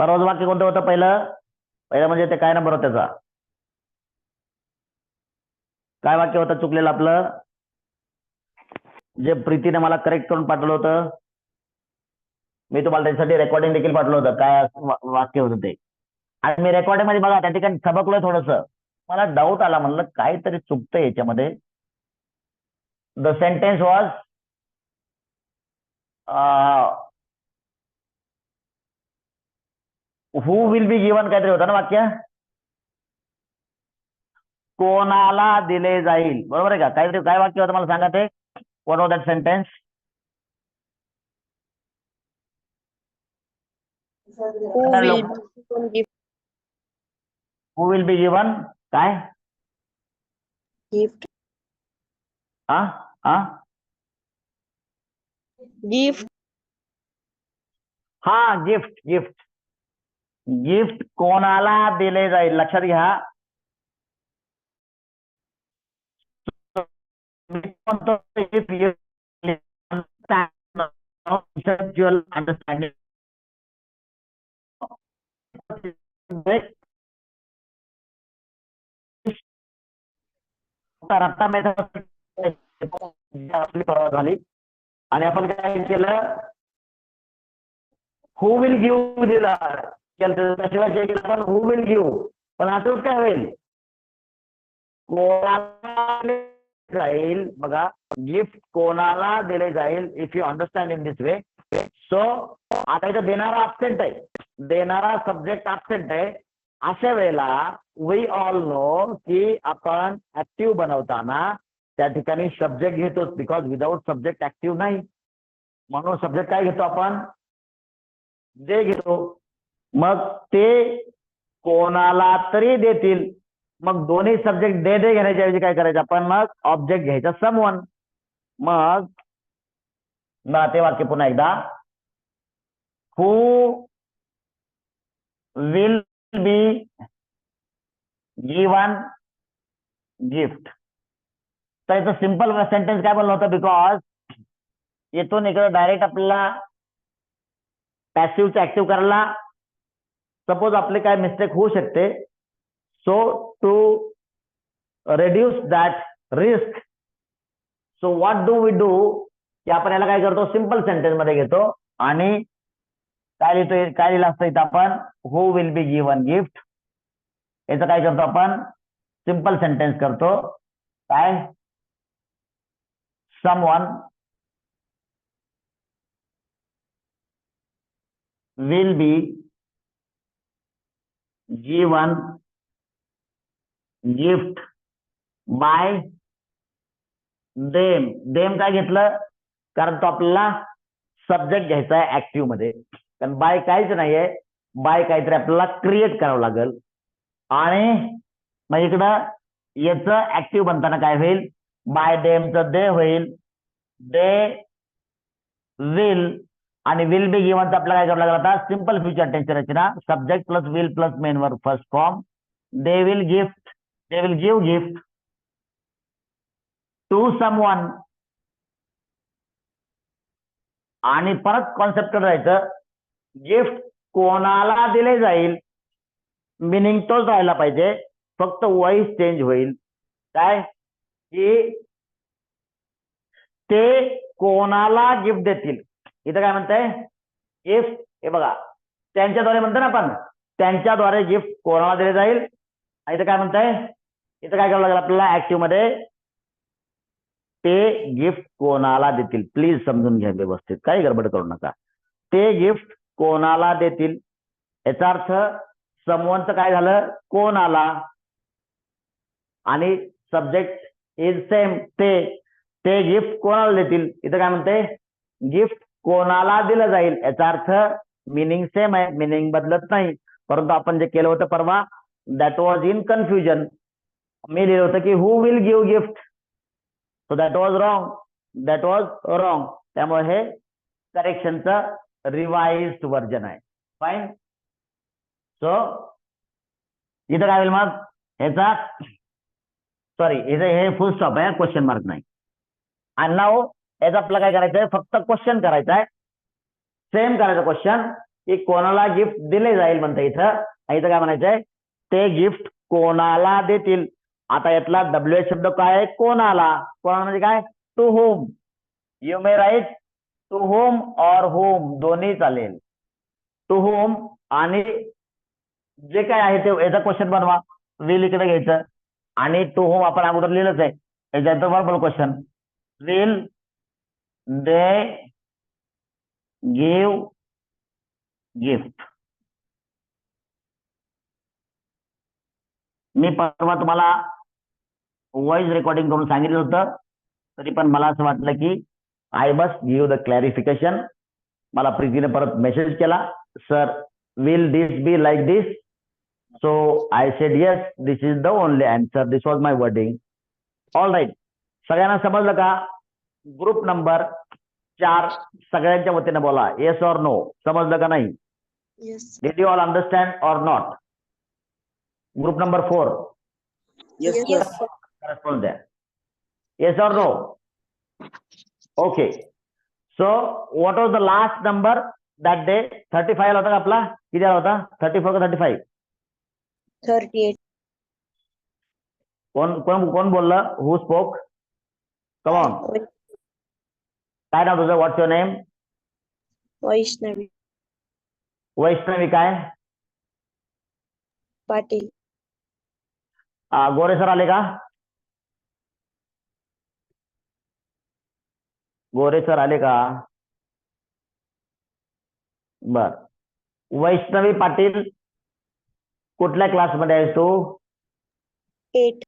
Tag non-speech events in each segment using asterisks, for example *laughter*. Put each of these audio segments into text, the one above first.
परवाच वाक्य कोणतं होतं पहिलं? पहिलं म्हणजे ते काय नंबर होता त्याचा? काय वाक्य होतं चुकलेलं आपलं? जे प्रीतीने मला करेक्ट करून पाठवलं होतं. मी तुम्हाला त्याच्यासाठी रेकॉर्डिंग देखील पाठवलं होतं. काय वाक्य होतं ते. आणि मी रेकॉर्डिंगमध्ये बघा त्या ठिकाणी सबकलोय थोडस. मला डाऊट आला म्हणलं काहीतरी चुकतंय याच्यामध्ये. The sentence was who will be given काहीतरी होतं ना वाक्य कोणाला दिले जाईल बरोबर आहे का काहीतरी काय वाक्य होतं मला सांगा ते what of that sentence Who Hello. will be given gift? Who will be given काय Gift. हा हा Gift. हा गिफ्ट गिफ्ट गिफ्ट कोणाला दिले जाईल? लक्षात घ्या. आपली परवा झाली. आणि आपण काय केलं? हु विल गिव्ह दिला आपण हु विल घेऊ. पण असंच काय होईल? कोणाला जाईल? बघा गिफ्ट कोणाला दिले जाईल? If you understand in this way so आता इथं देणारा absent आहे. देणारा सब्जेक्ट absent आहे. अशा वेळेला वी ऑल नो की आपण ऍक्टिव्ह बनवताना त्या ठिकाणी सब्जेक्ट घेतोच बिकॉज विदाऊट सब्जेक्ट ऍक्टिव्ह नाही. म्हणून सब्जेक्ट काय घेतो आपण? जे घेतो. मग ते कोणाला तरी देतील. मग दोन्ही सब्जेक्ट दे दे घेण्याच्या ऐवजी काय करायचं आपण? मग ऑब्जेक्ट घ्यायचा समवन मग ना ते वाक्य पुन्हा एकदा. Who will be given gift तर याचं सिंपल सेंटेन्स काय बोललं होतं? बिकॉज येथून इकडे डायरेक्ट आपल्याला पॅसिव्ह ऍक्टिव्ह करायला सपोज आपले काय मिस्टेक होऊ शकते. So to reduce that risk so what do we do की आपण याला काय करतो? सिंपल सेंटेन्समध्ये घेतो. आणि काय लिहितो? काय लिहिलं असतं इथं आपण? Who will be given gift याचं काय करतो आपण? सिंपल सेंटेन्स करतो. काय? Someone will be G given gift by them them काय घेतलं? कारण तो आपल्याला सब्जेक्ट घ्यायचा आहे ऍक्टिव्हमध्ये. कारण बाय काहीच नाहीये. बाय काहीतरी आपल्याला क्रिएट करावं लागेल. आणि मग इकडं याचं ऍक्टिव्ह बनताना काय होईल? बाय डेमचं दे होईल. दे विल आणि विल बी गिव्हनचं आपल्याला काय करावं लागलं आता? Simple future tension Rachana subject plus will plus main verb first form they will gift they will give gift to someone आणि परत कॉन्सेप्ट राहायचं गिफ्ट कोणाला दिले जाईल? मिनिंग तोच राहायला पाहिजे. फक्त वॉइस चेंज होईल. काय? की ते कोणाला गिफ्ट देतील? इथं काय म्हणताय? गिफ्ट हे बघा. त्यांच्याद्वारे म्हणतो ना आपण. त्यांच्याद्वारे गिफ्ट कोणाला दिले जाईल? आणि इथं काय म्हणताय? इथं काय करावं लागेल आपल्याला? ऍक्टिव्हमध्ये ते गिफ्ट कोणाला देतील? प्लीज समजून घ्या व्यवस्थित. काही गडबड करू नका. ते गिफ्ट कोणाला देतील? याचा अर्थ समवनचं काय झालं? कोणाला? आणि सब्जेक्ट इज सेम ते ते गिफ्ट कोणाला देतील? इथं काय म्हणते गिफ्ट कोणाला दिलं जाईल? याचा अर्थ मिनिंग सेम आहे. मिनिंग बदलत नाही. परंतु आपण जे केलं होतं परवा दॅट वॉज इन कन्फ्युजन मी लिहिलं होतं की who will give gift so that was wrong that was wrong त्यामुळे हे करेक्शनचं रिवाइज वर्जन आहे. फाईन सो इथं काय होईल मग? ह्याचा सॉरी इथे हे फुल स्टॉप आहे. क्वेश्चन मार्क नाही. आणि नाव याचा आपलं काय करायचं आहे फक्त क्वेश्चन करायचा आहे सेम करायचं क्वेश्चन की कोणाला गिफ्ट दिले जाईल म्हणतं इथं. इथं काय म्हणायचंय? ते गिफ्ट कोणाला देतील? आता यातला डब्ल्यू एच शब्द काय आहे? कोणाला. कोणाला म्हणजे काय? To home you may write to home or home दोन्ही चालेल. टू होम आणि जे काय आहे ते याचा क्वेश्चन बनवा. विल इकडे घ्यायचं. आणि टू होम आपण अगोदर लिहिलंच आहे. याच्यानंतर बरोबर question will they give gift मी परवा तुम्हाला व्हॉइस रेकॉर्डिंग करून सांगितलं होतं तरी पण मला असं वाटलं की I must give the clarification मला प्रीतीने परत मेसेज केला sir will this be like this so I said yes this is the only answer this was my wording all right सगळ्यांना समजलं का? ग्रुप नंबर चार सगळ्यांच्या वतीने बोला. येस ऑर नो समजलं का नाही? Did you all understand or not group number four द्या yes or no okay so what was the last number that day thirty five होता का आपला? किती आला होता? थर्टी फोर का थर्टी फाईव्ह थर्टी एट कोण कोण बोललं? हु स्पोक कम ऑन काय नाव तुझं? What's your name? Vaishnavi Vaishnavi काय? आ, गोरे सर आले का? गोरे सर आले का? बर. वैष्णवी पाटील कुठल्या क्लासमध्ये आहेस तू? Eight.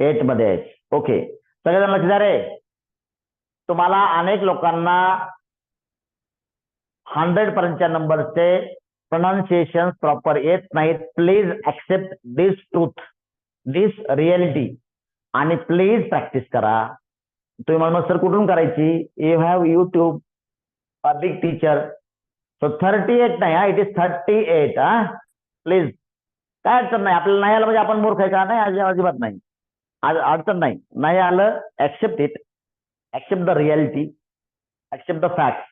एटमध्ये आहेस. ओके. सगळेजण लक्ष द्या रे. तुम्हाला अनेक लोकांना हंड्रेड पर्यंतच्या नंबरचे प्रोनाऊन्सिएशन प्रॉपर येत नाहीत. Please accept this truth, this reality आणि प्लीज प्रॅक्टिस करा. तुम्ही म्हणून सर कुठून करायची? You have YouTube a big teacher. So thirty eight नाही हा इट इज थर्टी एट हा प्लीज काय अडचण नाही आपल्याला नाही आलं म्हणजे आपण मूर्ख आहे का नाही अजिबात नाही अडचण नाही नाही आलं accept it accept the reality accept the fact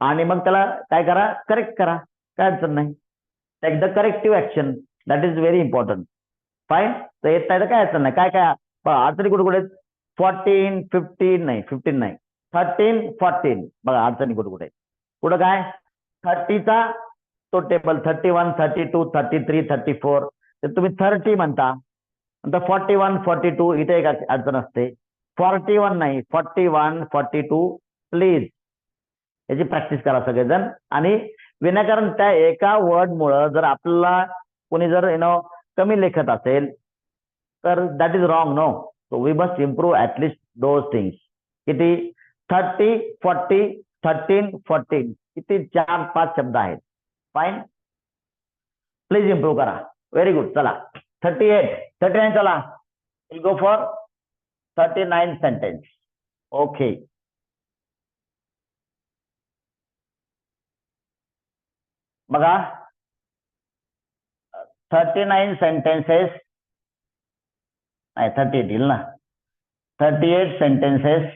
आणि मग त्याला काय करा? करेक्ट करा. काय अडचण नाही. Take the corrective action that is very important fine तर येत नाही तर काय अडचण नाही. काय काय? बघा अडचणी कुठे कुठे फोर्टीन फिफ्टीन नाही. फिफ्टीन नाही. थर्टीन फोर्टीन बघा अडचणी कुठे कुठे कुठं काय? थर्टीचा तो table thirty one thirty two thirty three thirty four तर तुम्ही थर्टी म्हणता. नंतर फॉर्टी वन फॉर्टी टू इथे एक अडचण असते. फॉर्टी वन नाही forty one forty two please याची प्रॅक्टिस करा सगळेजण. आणि विनाकारण त्या एका वर्डमुळं जर आपल्याला कोणी जर यु नो कमी लेखत असेल तर that is wrong no so we must improve at least those things किती? थर्टी फॉर्टी थर्टीन फोर्टीन किती? चार पाच शब्द आहेत. फाईन प्लीज इम्प्रूव्ह करा. व्हेरी गुड चला. थर्टी एट थर्टी नाईन चला. Will go for thirty nine sentence okay बघा थर्टी नाईन सेंटेन्सेस नाही थर्टी एट येईल ना thirty eight sentences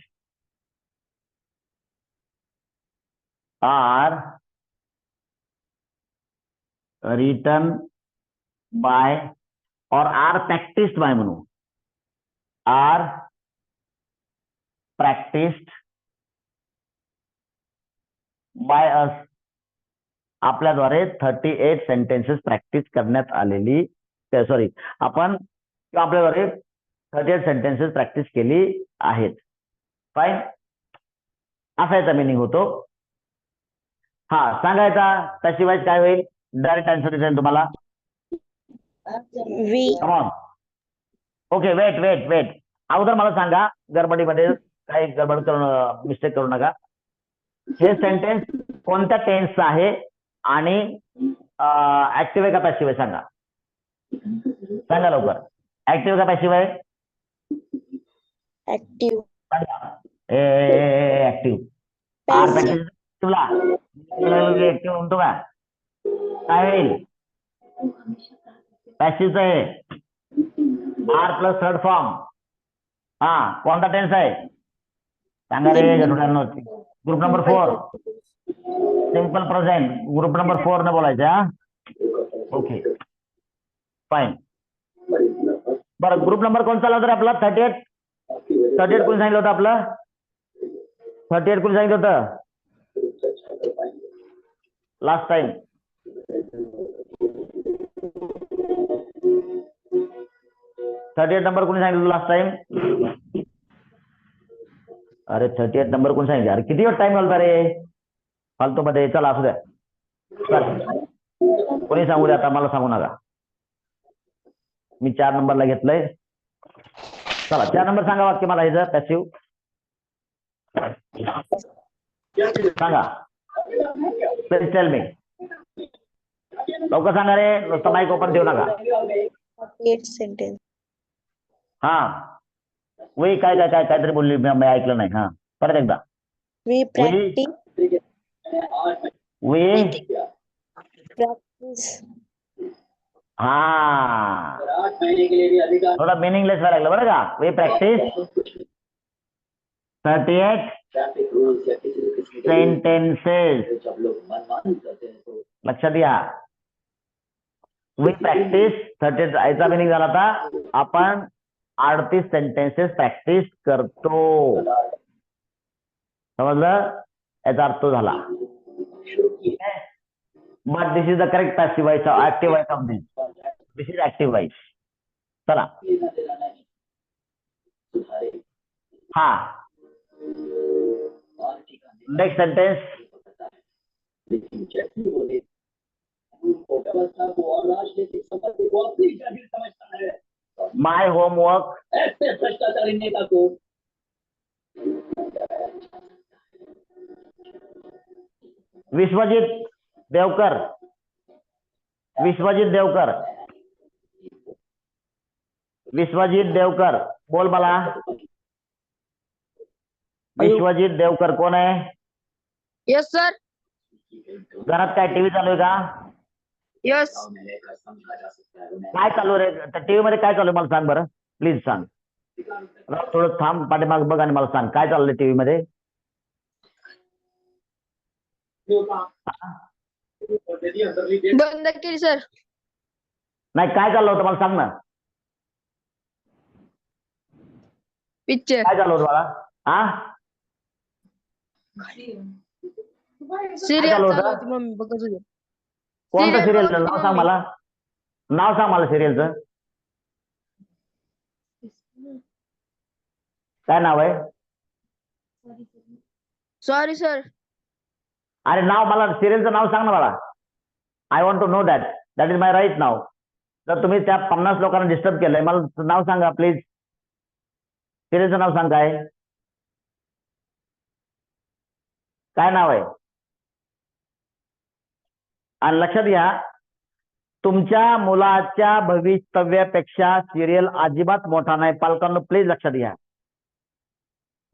are written by or are practiced by म्हणू are practiced by us. आपल्याद्वारे thirty eight sentences practice करण्यात आलेली sorry आपण आपल्याद्वारे थर्टी एट सेंटेन्सेस प्रॅक्टिस केली आहेत. फाईन असा याचा मिनिंग होतो. हा सांगायचा त्याशिवाय काय होईल? डायरेक्ट आन्सर दिसेल तुम्हाला. ओके वेट वेट वेट अगोदर मला सांगा गडबडीमध्ये काही गडबड करू मिस्टेक करू नका. हे सेंटेन्स कोणत्या टेन्स आहे आणि ऍक्टिव्ह आहे का पॅसिव्ह आहे सांगा. सांगा लवकर. ऍक्टिव्ह का पॅसिव्ह आहे? Active or Passive. पॅसिव्हला ऍक्टिव्ह म्हणतो का? काय होईल? पॅसिव्हच आहे आर प्लस थर्ड फॉर्म हा कोणता टेन्स आहे? सांगा रे गरुडांनो group number four simple present group number four न बोलायचं हा? ओके फाईन बरं ग्रुप नंबर कोणता आला होता आपला? थर्टी एट थर्टी एट कोणी सांगितलं होतं आपलं? थर्टी एट कोणी सांगितलं होतं? Last time thirty eight number कोणी सांगितलं लास्ट टाइम अरे थर्टी एट नंबर कोणी सांगितलं? अरे किती वेळ टाइम घालता रे? फालतू मध्ये चला असू द्या. कोणी सांगू द्या आता? मला सांगू नका. मी चार नंबरला घेतलंय. चला चार नंबर सांगा वाक्य मला ह्याचं पॅसिव सांगा. प्लीज टेल मी लवकर सांगा रे नुसतं माईक ओपन ठेवू नका. हा. वही काय काय काय काहीतरी बोलली मी मी ऐकलं नाही. हा परत एकदा. वी हा. थोडा मिनिंगलेस व्हायला लागलं बरं का. वी प्रॅक्टिस थर्टी एट या सेंटेन्सेस लक्षात घ्या. वी प्रॅक्टिस थर्टी याचा मिनिंग झाला होता आपण अडतीस सेंटेन्सेस प्रॅक्टिस करतो. समजलं? याचा अर्थ झाला. But this is the correct passive voice active voice of this this is active voice चला. हा. नेक्स्ट सेंटेन्स पता है लेकिन जैसे बोले उनको व्यवस्था को और राजनीतिक संपत्ति को अपनी जागीर समझता है माय होमवर्क ऐसे भ्रष्टाचारी नेता को विश्वजित देवकर विश्वजित देवकर विश्वजित देवकर बोल मला विश्वजित देवकर कोण आहे यस सर घरात काय टीव्ही चालू आहे का यस काय चालू रे? टीव्ही मध्ये काय चालू आहे? मला सांग बरं. प्लीज सांग. राव, थोडं थांब पाठीमाग बघ आणि मला सांग. काय चाललंय टीव्ही मध्ये? बंद केली सर नाही काय चाललं होतं? मला सांग ना. पिक्चर काय चालू होतं मला हा सिरियल चालू होतं? चालू होती मम्मी. बघत होती. कोणतं बघत नाव सांग. मला? नाव सांग मला सिरियलचं काय नाव आहे? सॉरी सर अरे नाव मला सिरियलचं नाव सांग ना मला. I want to know that that is my right नाव जर तुम्ही त्या पन्नास लोकांना डिस्टर्ब केलंय मला नाव सांगा प्लीज सिरियलचं नाव सांग काय? काय नाव आहे? आणि लक्षात घ्या तुमच्या मुलाच्या भवितव्यापेक्षा सिरियल अजिबात मोठा नाही. पालकांना प्लीज लक्षात घ्या.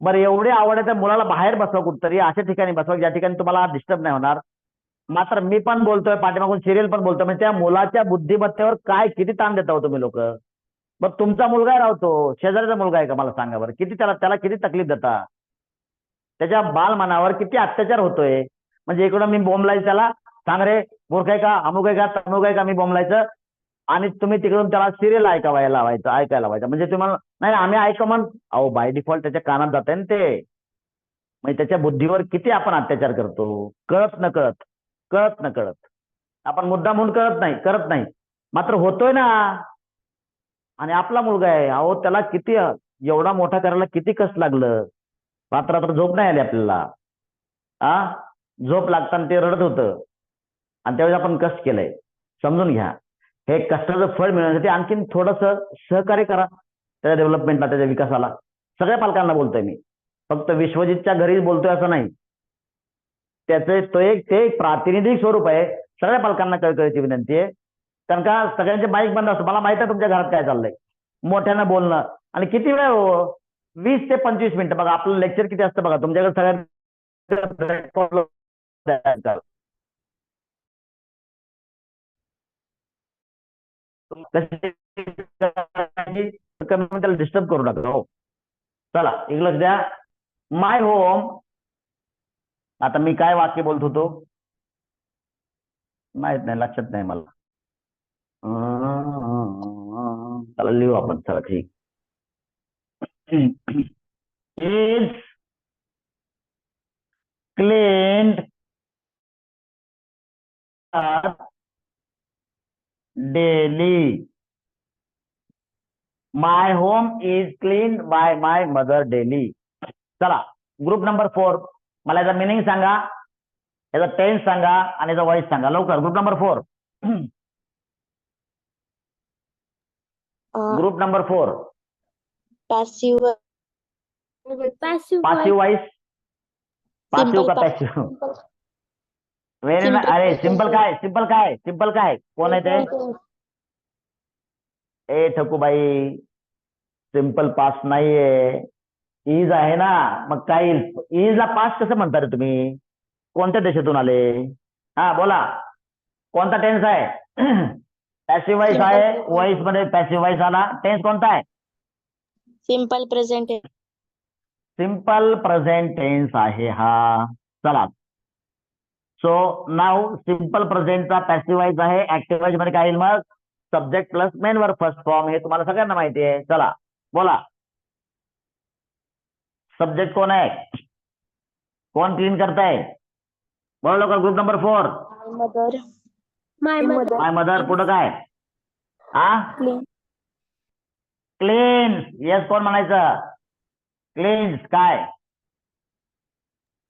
बरं एवढी आवड आहे तर मुलाला बाहेर बसवा कुठतरी अशा ठिकाणी बसवा ज्या ठिकाणी तुम्हाला डिस्टर्ब नाही होणार. मात्र मी पण बोलतोय पाठीमागून सिरियल पण बोलतोय म्हणजे त्या मुलाच्या बुद्धिमत्तेवर काय किती ताण देता हो तुम्ही लोक? मग तुमचा मुलगा राहतो हो शेजाऱ्याचा मुलगा आहे का मला सांगा बरं? किती त्याला त्याला किती तकलीफ देता? त्याच्या बालमनावर किती अत्याचार होतोय? म्हणजे इकडं मी बोंबलाय त्याला सांग रे मूर्ख आहे का? अमुक आहे का? तमुक आहे का? मी बोंबलायचं. आणि तुम्ही तिकडून त्याला सिरियल ऐकावायला लावायचं ऐकायला लावायचं. म्हणजे तुम्हाला नाही आम्ही ऐका म्हण अहो बाय डिफॉल्ट त्याच्या कानात जात ना ते. म्हणजे त्याच्या बुद्धीवर किती आपण अत्याचार करतो? कळत न कळत कळत न कळत. आपण मुद्दा म्हणून कळत नाही करत नाही. मात्र होतोय ना. आणि आपला मुलगा आहे अहो त्याला किती एवढा मोठा करायला किती कस लागलं? रात्र झोप नाही आली आपल्याला. आ? झोप लागताना ते रडत होतं. आणि त्यावेळेस आपण कष्ट केलंय. समजून घ्या. हे कष्टाचं फळ मिळवण्यासाठी आणखीन थोडंसं सहकार्य करा. त्याच्या डेव्हलपमेंटला त्याच्या विकासाला. सगळ्या पालकांना बोलतोय मी. फक्त विश्वजितच्या घरी बोलतोय असं नाही. त्याचे तो एक ते एक प्रातिनिधिक स्वरूप आहे. सगळ्या पालकांना कळकळीची विनंती आहे. कारण का सगळ्यांचे माईक बंद असतो मला माहीत आहे तुमच्या घरात काय चाललंय. मोठ्यानं बोलणं. आणि किती वेळ हो? वीस ते पंचवीस मिनिटं. बघा आपलं लेक्चर किती असतं बघा. तुमच्याकडे सगळ्या त्याला डिस्टर्ब करू नका हो. चला एक लक्ष द्या. माय होम आता मी काय वाक्य बोलत होतो? माहीत नाही लक्षात नाही मला. चला लिहू आपण चला ठीक. Is cleaned daily. My home is clean by my mother daily. चला ग्रुप नंबर फोर. मला याचा मिनिंग सांगा याचा टेन्स सांगा आणि याचा वॉइस सांगा. लवकर group number four. Group number four. passive passive voice passive Simple का पॅसिव्ह व्हेरी Simple. अरे सिंपल. काय? सिंपल काय? सिंपल काय? कोण आहे ते? ए ठकूबाई सिंपल पास नाहीये. इज आहे ना? मग काय इज ला पास कसं म्हणता रे तुम्ही? कोणत्या देशातून आले? हा बोला. कोणता टेन्स आहे? *clears throat* पॅसिव्ह Simple आहे. वॉइसमध्ये पॅसिव्ह वॉइस आला टेन्स कोणता आहे? Simple present. Simple present tense आहे हा. चला. सो नाव सिंपल प्रेझेंटचा पॅसिव्ह वॉइस आहे. ऍक्टिव्ह वॉइसमध्ये काय येईल मग? Subject plus main verb first form हे तुम्हाला सगळ्यांना माहिती आहे. चला बोला. सब्जेक्ट कोण आहे? कोण क्लीन करताय? बोला लवकर. Group number four my mother. My mother. My mother पुढं काय? हा clean. क्लीन येस कोण म्हणायचं? क्लीन्स काय?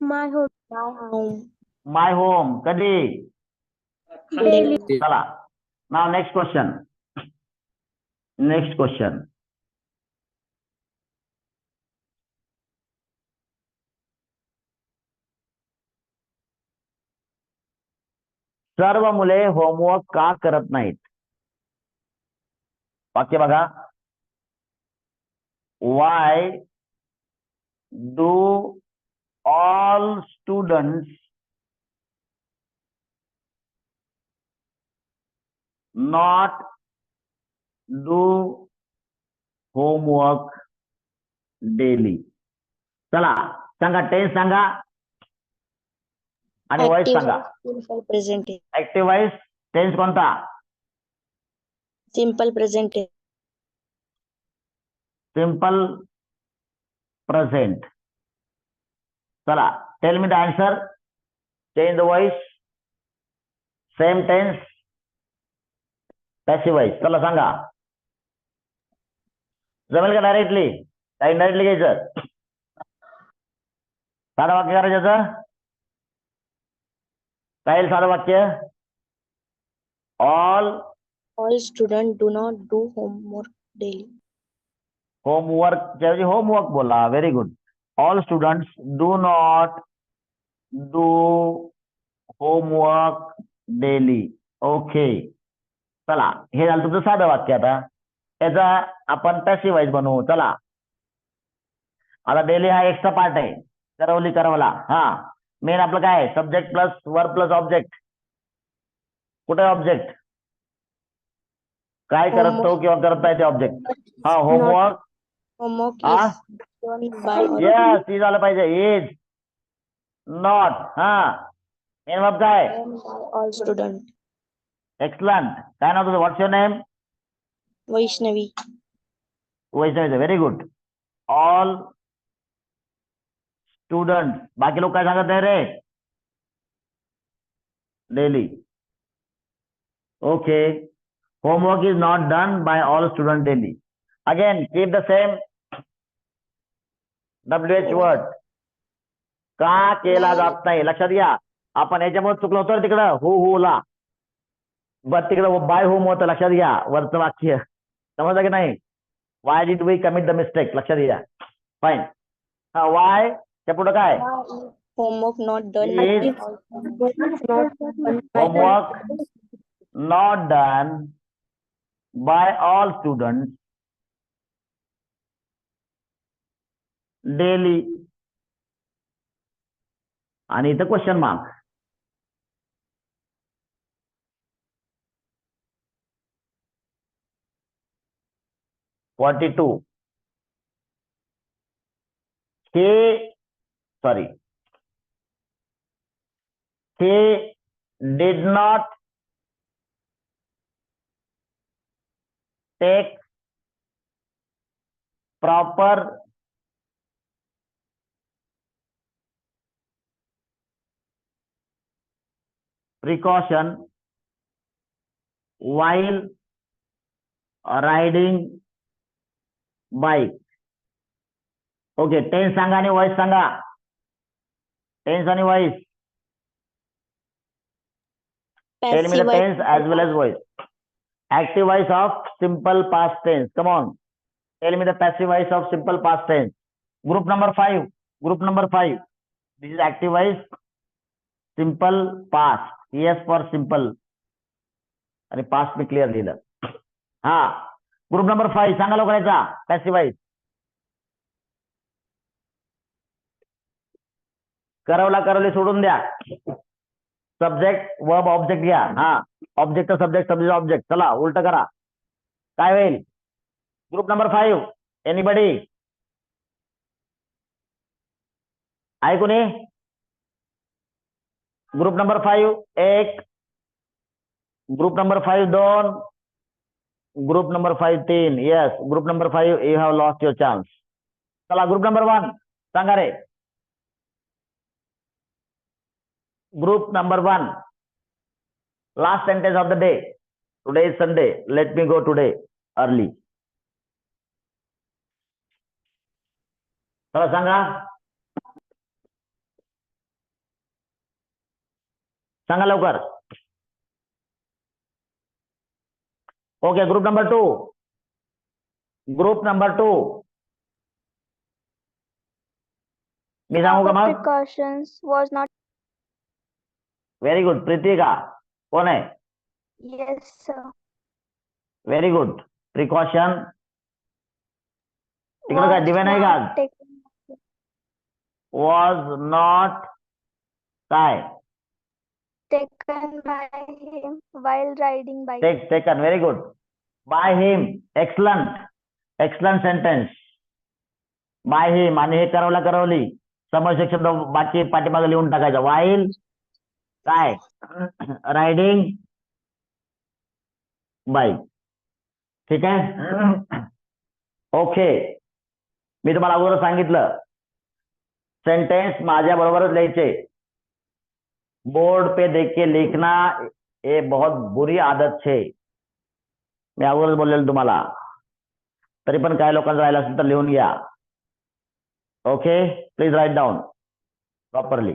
My home. माय होम कधी daily. चला now next question next question सर्व मुले होमवर्क का करत नाहीत. वाक्य बघा. Why do all students not do homework daily. चला सांगा टेन्स सांगा आणि वॉइस active सांगा. present ऍक्टिव्ह वॉइस टेन्स कोणता? Simple present सिंपल प्रेझेंट चला tell me the answer change the voice same tense passive voice चला सांगा जमेल का डायरेक्टली काही डायरेक्टली घ्यायचं साधं वाक्य करायचं याचं? काय येईल साधं वाक्य all all students do not do homework daily. Homework ऐवजी होमवर्क बोला very good all students do not do homework daily okay चला हे झालं तुमचं साधं वाक्य आता. त्याचा आपण पॅसिव्ह वाईज बनवू. चला. आता डेली हा एक्स्ट्रा पार्ट आहे. करवली करवला. हा. मेन आपलं काय सब्जेक्ट प्लस वर प्लस ऑब्जेक्ट कुठे ऑब्जेक्ट काय करतो Homework. किंवा करताय ते ऑब्जेक्ट हा होमवर्क येस ती झालं पाहिजे. इज नॉट हा. मेन बाब काय done by all students excellent काय नाव तुझं व्हॉट्स युअर नेम Vaishnavi वैष्णवीचं व्हेरी गुड ऑल स्टुडंट बाकी लोक काय सांगत नाही रे daily okay homework is not done by all student daily again keep the same W H word का केला जात नाही लक्षात घ्या आपण याच्यामुळे चुकलो होतो रे तिकडं हु हु ला बट तिकडं बाय होम होतं लक्षात घ्या वरचं वाक्य. समजलं की नाही? Why did we commit the mistake लक्षात घ्या. फाईन हा वाय त्या पुढं काय? Not done. Is homework not done by all students daily? आणि इथं question mark 42 k sorry. K did not take proper precaution while riding bike okay tense सांगा आणि वॉइस सांगा. टेन्स आणि voice tense as well as voice active voice of simple past tense come on tell me passive voice of simple past tense group number five group number five this is active voice simple past yes for simple आणि past मी clear लिहिलं. हा. Group number five सांगा लवकर याचा passive vice करवला करवली सोडून द्या. सब्जेक्ट वर्ब ऑब्जेक्ट घ्या. हा. ऑब्जेक्ट सब्जेक्ट सब्जेक्ट ऑब्जेक्ट चला उलट करा. काय होईल? ग्रुप नंबर फाईव्ह एनीबडी आहे कोणी ग्रुप नंबर फाईव्ह एक. ग्रुप नंबर फाईव्ह दोन. Group number फाईव्ह तीन Yes, group number five you have lost your chance. Chala, group number one Sangare. group number one last sentence of the day today is sunday let me go today early Chala, सांगा सांगा लवकर okay group number two group number two मी सांगू का मग precautions was not very good Pritika कोण आहे yes sir. Very good precaution तिकडे काय was दिव्या नाही का? not taken. वॉज नॉट काय? Taken by him while riding bike Take, taken, very good by him excellent, excellent sentence by him आणि हे करवला करवली. समोरचे शब्द बाकी पाठीमागे लिहून टाकायचा. वाईल काय? रायडिंग बाईक ठीक आहे? ओके मी तुम्हाला अगोदर सांगितलं. सेंटेन्स माझ्या बरोबरच लिहायचे. बोर्ड पे देख के लिखना ये बहुत बुरी आदत छे। मी अगोदरच बोललेलो तुम्हाला तरी पण काही लोकांचं राहिलं असेल तर लिहून घ्या। Okay please write down properly